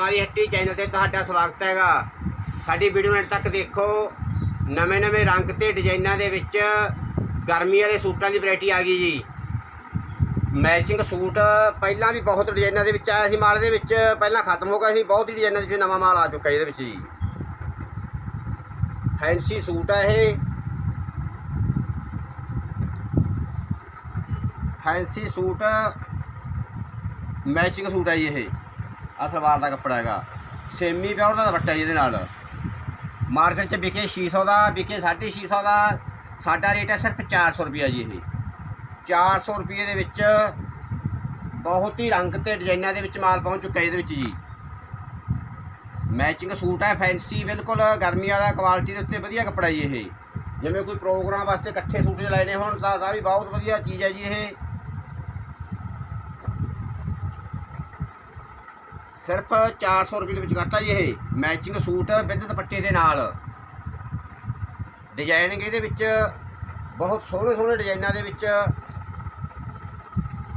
ਭਰਾਵਾਂ ਦੀ ਹੱਟੀ ਚੈਨਲ ਤੇ ਤੁਹਾਡਾ ਸਵਾਗਤ ਹੈਗਾ। ਸਾਡੀ ਵੀਡੀਓ ਐਂਡ ਤੱਕ ਦੇਖੋ। ਨਵੇਂ-ਨਵੇਂ ਰੰਗ ਤੇ ਡਿਜ਼ਾਈਨਾਂ ਦੇ ਵਿੱਚ ਗਰਮੀ ਵਾਲੇ ਸੂਟਾਂ ਦੀ ਵੈਰਾਈਟੀ ਆ ਗਈ ਜੀ। ਮੈਚਿੰਗ ਸੂਟ ਪਹਿਲਾਂ ਵੀ ਬਹੁਤ ਡਿਜ਼ਾਈਨਾਂ ਦੇ ਵਿੱਚ ਆਇਆ ਸੀ ਮਾਲ ਦੇ ਵਿੱਚ। ਪਹਿਲਾਂ ਖਤਮ ਹੋ ਗਿਆ ਸੀ। ਬਹੁਤ ਹੀ ਡਿਜ਼ਾਈਨਾਂ ਦੇ ਵਿੱਚ ਨਵਾਂ ਮਾਲ ਆ ਚੁੱਕਾ ਇਹਦੇ ਵਿੱਚ ਜੀ। ਫੈਂਸੀ ਸੂਟ ਹੈ ਇਹ। ਫੈਂਸੀ ਸੂਟ ਮੈਚਿੰਗ ਸੂਟ ਹੈ ਜੀ ਇਹ। ਆਹ ਸਲਵਾਰ ਦਾ ਕੱਪੜਾ ਹੈਗਾ। ਸੇਮੀ ਪਿਓਰ ਦਾ ਦੁਪੱਟਾ ਜੀ ਇਹਦੇ ਨਾਲ। ਮਾਰਕੀਟ 'ਚ ਵਿਕੇ 600 ਦਾ, ਵਿਕੇ 650 ਦਾ। ਸਾਡਾ ਰੇਟ ਹੈ ਸਿਰਫ 400 ਰੁਪਿਆ ਜੀ ਇਹ। 400 ਰੁਪਏ ਦੇ ਵਿੱਚ ਬਹੁਤ ਹੀ ਰੰਗ ਤੇ ਡਿਜ਼ਾਈਨਾਂ ਦੇ ਵਿੱਚ ਮਾਲ ਪਹੁੰਚ ਚੁੱਕਾ ਇਹਦੇ ਵਿੱਚ ਜੀ। ਮੈਚਿੰਗ ਸੂਟ ਹੈ ਫੈਂਸੀ ਬਿਲਕੁਲ ਗਰਮੀ ਵਾਲਾ ਕੁਆਲਿਟੀ ਦੇ ਉੱਤੇ ਵਧੀਆ ਕੱਪੜਾ ਜੀ ਇਹ। ਜਿਵੇਂ ਕੋਈ ਪ੍ਰੋਗਰਾਮ ਵਾਸਤੇ ਇਕੱਠੇ ਸੂਟ ਲੈਣੇ ਹੋਣ ਤਾਂ ਤਾਂ ਵੀ ਬਹੁਤ ਵਧੀਆ ਚੀਜ਼ ਹੈ ਜੀ ਇਹ। ਸਿਰਫ 400 ਰੁਪਏ ਦੇ ਵਿੱਚ ਕਰਤਾ ਜੀ ਇਹ ਮੈਚਿੰਗ ਸੂਟ ਵਿਦ ਦੁਪੱਟੇ ਦੇ ਨਾਲ। ਡਿਜ਼ਾਈਨਿੰਗ ਇਹਦੇ ਵਿੱਚ ਬਹੁਤ ਸੋਹਣੇ ਸੋਹਣੇ ਡਿਜ਼ਾਈਨਾਂ ਦੇ ਵਿੱਚ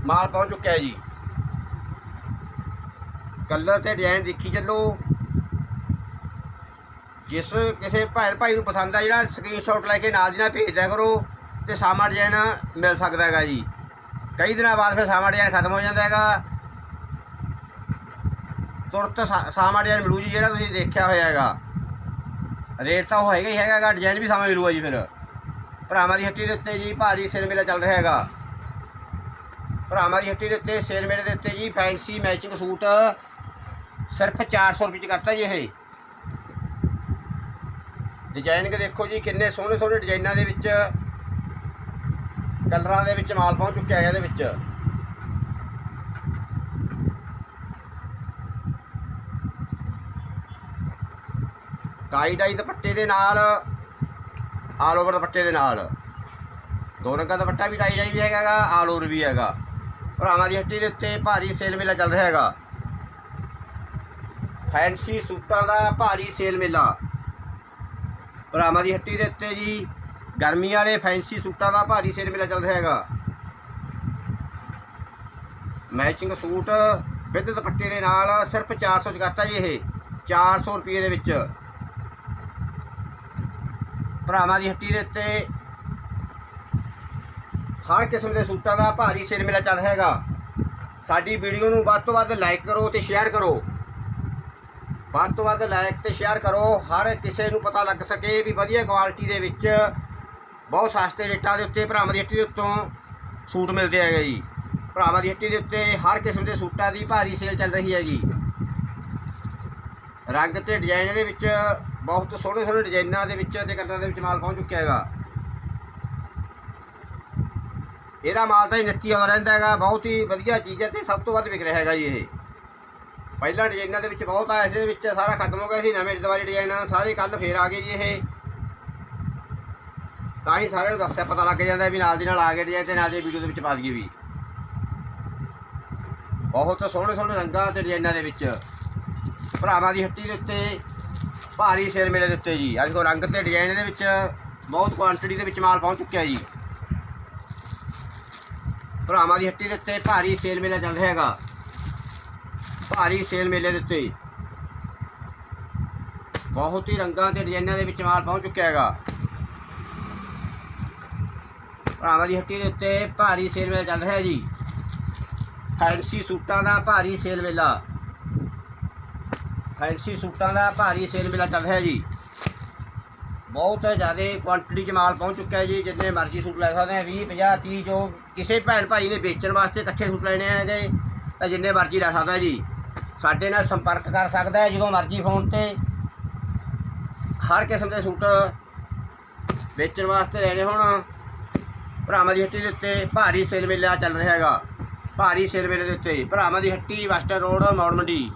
ਮਾਲ ਪਹੁੰਚ ਚੁੱਕਿਆ ਜੀ। ਕਲਰ ਤੇ ਡਿਜ਼ਾਈਨ ਦੇਖੀ ਚੱਲੋ। ਜਿਸ ਕਿਸੇ ਭੈਣ ਭਾਈ ਨੂੰ ਪਸੰਦ ਆ ਜਿਹੜਾ ਸਕਰੀਨਸ਼ਾਟ ਲੈ ਕੇ ਨਾਲ ਦੀ ਨਾਲ ਭੇਜ ਦਿਆ ਕਰੋ ਤੇ ਸਾਮਾ ਡਿਜ਼ਾਈਨ ਮਿਲ ਸਕਦਾ ਹੈਗਾ ਜੀ। ਕਈ ਦਿਨਾਂ ਬਾਅਦ ਫਿਰ ਸਾਮਾ ਡਿਜ਼ਾਈਨ ਖਤਮ ਹੋ ਜਾਂਦਾ ਹੈਗਾ। ਤੁਰਤ ਸਾ- ਸਾਮਾ ਮਿਲੂ ਜੀ ਜਿਹੜਾ ਤੁਸੀਂ ਦੇਖਿਆ ਹੋਇਆ ਹੈਗਾ। ਰੇਟ ਤਾਂ ਉਹ ਹੈਗਾ ਹੀ ਹੈਗਾ ਗਾ, ਡਿਜ਼ਾਈਨ ਵੀ ਸਾਮਾ ਮਿਲੂਗਾ ਜੀ ਫਿਰ। ਭਰਾਵਾਂ ਦੀ ਹੱਟੀ ਦੇ ਉੱਤੇ ਜੀ ਭਾਰੀ ਸੇਲ ਮੇਲਾ ਚੱਲ ਰਿਹਾ ਹੈਗਾ। ਭਰਾਵਾਂ ਦੀ ਹੱਟੀ ਦੇ ਉੱਤੇ ਸੇਲ ਮੇਲੇ ਦੇ ਉੱਤੇ ਜੀ ਫੈਂਸੀ ਮੈਚਿੰਗ ਸੂਟ ਸਿਰਫ 400 ਰੁਪਏ ਚ ਕਰਤਾ ਜੀ ਇਹ। ਡਿਜ਼ਾਈਨਿੰਗ ਦੇਖੋ ਜੀ ਕਿੰਨੇ ਸੋਹਣੇ ਸੋਹਣੇ ਡਿਜ਼ਾਈਨਾਂ ਦੇ ਵਿੱਚ ਕਲਰਾਂ ਦੇ ਵਿੱਚ ਮਾਲ ਪਹੁੰਚ ਚੁੱਕਿਆ ਹੈ ਇਹਦੇ ਵਿੱਚ। ਟਾਈ ਡਾਈ ਦੁਪੱਟੇ ਦੇ ਨਾਲ, ਆਲ ਓਵਰ ਦੁਪੱਟੇ ਦੇ ਨਾਲ। ਦੋ ਰੰਗਾਂ ਦਾ ਦੁਪੱਟਾ ਵੀ ਟਾਈ ਡਾਈ ਵੀ ਹੈਗਾ ਆਲ ਓਵਰ ਵੀ ਹੈਗਾ। ਭਰਾਵਾਂ ਦੀ ਹੱਟੀ ਦੇ ਉੱਤੇ ਭਾਰੀ ਸੇਲ ਮੇਲਾ ਚੱਲ ਰਿਹਾ ਹੈਗਾ। ਫੈਂਸੀ ਸੂਟਾਂ ਦਾ ਭਾਰੀ ਸੇਲ ਮੇਲਾ। ਭਰਾਵਾਂ ਦੀ ਹੱਟੀ ਦੇ ਉੱਤੇ ਜੀ, ਗਰਮੀ ਵਾਲੇ ਫੈਂਸੀ ਸੂਟਾਂ ਦਾ ਭਾਰੀ ਸੇਲ ਮੇਲਾ ਚੱਲ ਰਿਹਾ ਹੈਗਾ। ਮੈਚਿੰਗ ਸੂਟ ਵਿਦ ਦੁਪੱਟੇ ਦੇ ਨਾਲ ਸਿਰਫ 400 ਚ ਕਰਤਾ ਜੀ ਇਹ 400 ਰੁਪਏ ਦੇ ਵਿੱਚ। ਭਰਾਵਾਂ ਦੀ ਹੱਟੀ ਦੇ ਉੱਤੇ ਹਰ ਕਿਸਮ ਦੇ ਸੂਟਾਂ ਦਾ ਭਾਰੀ ਸੇਲ ਮੇਲਾ ਚੱਲ ਰਿਹਾ ਹੈਗਾ। ਸਾਡੀ ਵੀਡੀਓ ਨੂੰ ਵੱਧ ਤੋਂ ਵੱਧ ਲਾਈਕ ਕਰੋ ਤੇ ਸ਼ੇਅਰ ਕਰੋ। ਵੱਧ ਤੋਂ ਵੱਧ ਲਾਈਕ ਤੇ ਸ਼ੇਅਰ ਕਰੋ। ਹਰ ਕਿਸੇ ਨੂੰ ਪਤਾ ਲੱਗ ਸਕੇ ਵੀ ਵਧੀਆ ਕੁਆਲਿਟੀ ਦੇ ਵਿੱਚ ਬਹੁਤ ਸਸਤੇ ਰੇਟਾਂ ਦੇ ਉੱਤੇ ਭਰਾਵਾਂ ਦੀ ਹੱਟੀ ਦੇ ਉੱਤੋਂ ਸੂਟ ਮਿਲਦੇ ਹੈਗੇ ਜੀ। ਭਰਾਵਾਂ ਦੀ ਹੱਟੀ ਦੇ ਉੱਤੇ ਹਰ ਕਿਸਮ ਦੇ ਸੂਟਾਂ ਦੀ ਭਾਰੀ ਸੇਲ ਚੱਲ ਰਹੀ ਹੈਗੀ। ਰੰਗ ਤੇ ਡਿਜ਼ਾਈਨ ਦੇ ਵਿੱਚ ਬਹੁਤ ਸੋਹਣੇ ਸੋਹਣੇ ਡਿਜ਼ਾਈਨਾਂ ਦੇ ਵਿੱਚ ਤੇ ਕਲਰਾਂ ਦੇ ਵਿੱਚ ਮਾਲ ਪਹੁੰਚ ਚੁੱਕਿਆ ਹੈਗਾ। ਇਹਦਾ ਮਾਲ ਤਾਂ ਹੀ ਨੱਤੀ ਆਉਂਦਾ ਰਹਿੰਦਾ ਹੈਗਾ, ਬਹੁਤ ਹੀ ਵਧੀਆ ਚੀਜ਼ ਹੈ ਤੇ ਸਭ ਤੋਂ ਵੱਧ ਵਿਕ ਰਿਹਾ ਹੈਗਾ ਜੀ ਇਹ। ਪਹਿਲਾਂ ਡਿਜ਼ਾਈਨਾਂ ਦੇ ਵਿੱਚ ਬਹੁਤ ਆਇਆ ਸੀ ਦੇ ਵਿੱਚ ਸਾਰਾ ਖਤਮ ਹੋ ਗਿਆ ਸੀ, ਨਵੇਂ ਦੁਬਾਰੇ ਡਿਜ਼ਾਈਨ, ਸਾਰੇ ਕੱਲ ਫੇਰ ਆ ਗਏ ਜੀ ਇਹ। ਤਾਂ ਹੀ ਸਾਰਿਆਂ ਨੂੰ ਦੱਸਿਆ, ਪਤਾ ਲੱਗ ਜਾਂਦਾ ਵੀ ਨਾਲ ਦੀ ਨਾਲ ਆ ਗਏ ਡਿਜ਼ਾਈਨ ਤੇ ਨਾਲ ਦੀ ਵੀਡੀਓ ਦੇ ਵਿੱਚ ਪਾ ਦਈਏ ਵੀ। ਬਹੁਤ ਸੋਹਣੇ ਸੋਹਣੇ ਰੰਗਾਂ ਤੇ ਡਿਜ਼ਾਈਨਾਂ ਦੇ ਵਿੱਚ। ਭਰਾਵਾਂ ਦੀ ਹੱਟੀ ਦੇ ਉੱਤੇ ਭਾਰੀ ਸੇਲ ਮੇਲੇ ਦੇ ਉੱਤੇ ਜੀ। ਅੱਜ ਕੋ ਰੰਗ ਤੇ ਡਿਜ਼ਾਈਨ ਦੇ ਵਿੱਚ ਬਹੁਤ ਕੁਆਂਟੀਟੀ ਦੇ ਵਿੱਚ ਮਾਲ ਪਹੁੰਚ ਚੁੱਕਿਆ ਜੀ। ਭਰਾਵਾਂ ਦੀ ਹੱਟੀ ਦੇ ਉੱਤੇ ਭਾਰੀ ਸੇਲ ਮੇਲਾ ਚੱਲ ਰਿਹਾ ਹੈਗਾ। ਭਾਰੀ ਸੇਲ ਮੇਲੇ ਦੇ ਉੱਤੇ। ਬਹੁਤ ਹੀ ਰੰਗਾਂ ਤੇ ਡਿਜ਼ਾਈਨਾਂ ਦੇ ਵਿੱਚ ਮਾਲ ਪਹੁੰਚ ਚੁੱਕਿਆ ਹੈਗਾ। ਭਰਾਵਾਂ ਦੀ ਹੱਟੀ ਦੇ ਉੱਤੇ ਭਾਰੀ ਸੇਲ ਮੇਲਾ ਚੱਲ ਰਿਹਾ ਜੀ। ਫੈਂਸੀ ਸੂਟਾਂ ਦਾ ਭਾਰੀ ਸੇਲ ਮੇਲਾ। ਫੈਂਸੀ ਸੂਟਾਂ ਦਾ ਭਾਰੀ ਸੇਲ ਮੇਲਾ ਚੱਲ ਰਿਹਾ ਜੀ। ਬਹੁਤ ਜ਼ਿਆਦਾ ਕੁਆਂਟੀਟੀ 'ਚ ਮਾਲ ਪਹੁੰਚ ਚੁੱਕਾ ਹੈ ਜੀ, ਜਿੰਨੇ ਮਰਜ਼ੀ ਸੂਟ ਲੈ ਸਕਦੇ ਆ 20 50 30 ਜੋ ਕਿਸੇ ਭੈਣ ਭਾਈ ਨੇ ਵੇਚਣ ਵਾਸਤੇ ਇਕੱਠੇ ਸੂਟ ਲੈਣੇ ਹੈਗੇ ਤਾਂ ਜਿੰਨੇ ਮਰਜ਼ੀ ਲੈ ਸਕਦਾ ਜੀ। ਸਾਡੇ ਨਾਲ ਸੰਪਰਕ ਕਰ ਸਕਦਾ ਹੈ ਜਦੋਂ ਮਰਜ਼ੀ ਫੋਨ ਤੇ। ਹਰ ਕਿਸਮ ਦੇ ਸੂਟ ਵੇਚਣ ਵਾਸਤੇ ਲੈਣੇ ਹੋਣ। ਭਰਾਵਾਂ ਦੀ ਹੱਟੀ ਦੇ ਉੱਤੇ ਭਾਰੀ ਸੇਲ ਮੇਲਾ ਚੱਲ ਰਿਹਾ ਹੈਗਾ। ਭਾਰੀ ਸੇਲ ਮੇਲੇ ਦੇ ਉੱਤੇ ਭਰਾਵਾਂ ਦੀ ਹੱਟੀ ਵਸਟਰ ਰੋਡ ਮੌੜ ਮੰਡੀ